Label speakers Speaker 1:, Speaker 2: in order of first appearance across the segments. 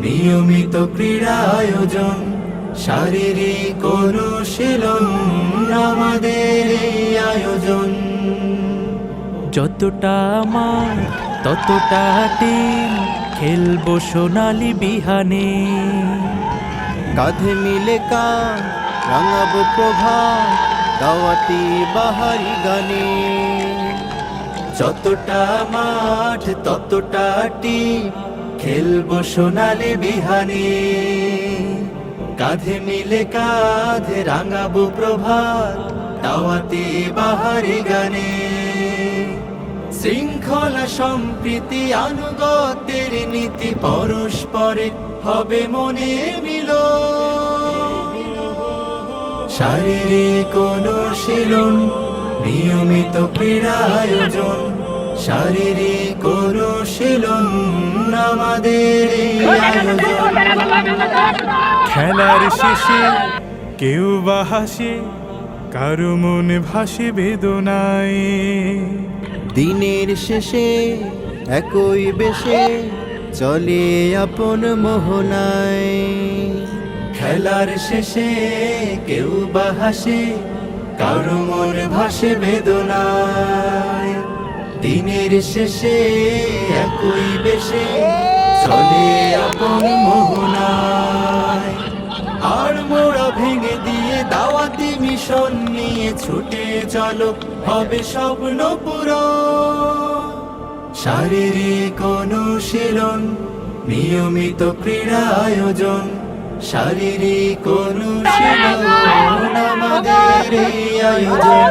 Speaker 1: নিয়মিত ক্রীড়া আয়োজন শারীরিক অনুশীলন আমাদের এই আয়োজন। যতটা আমার, ততটা টিম, খেলব সোনালি বিহানে।
Speaker 2: কাঁধে মিলে কান রাঙাবো প্রভাত, দাওয়াতি বাহারি গানে।
Speaker 1: যতটা মাঠ, ততটা টিম খেলব সোনালি বিহানে। কাঁধে মিলে কাঁধে রাঙাবো প্রভাত, দাওয়াতে বাহারি গানে। শৃঙ্খলা সম্প্রীতি আনুগত্যের নীতি পরস্পরে হবে মনে মিল শারীরিক অনুশীলন, নিয়মিত ক্রীড়া আয়োজন, শারীরিক অনুশীলন।
Speaker 3: খেলার শেষে কেউ বা হাসে, কারও মনে ভাসে বেদনায়।
Speaker 2: দিনের শেষে একই বেশে চলে আপন মোহনায়।
Speaker 1: খেলার শেষে কেউ বা হাসে, কারও মন ভাসে বেদনায়। দিনের শেষে একই বেশে চলে আপন মোহনায় আর ভেঙে দিয়ে দাওয়াতি মিশন নিয়ে ছুটে চলো হবে স্বপ্ন পুরো শারীরিক অনুশীলন নিয়মিত ক্রীড়া আয়োজন শারীরিক অনুশীলন আমাদের আয়োজন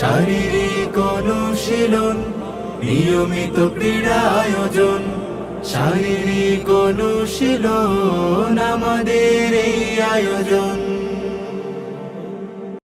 Speaker 1: শারীরিক অনুশীলন নিয়মিত ক্রীড়া আয়োজন শারীরিক অনুশীলন আমাদের এই আয়োজন।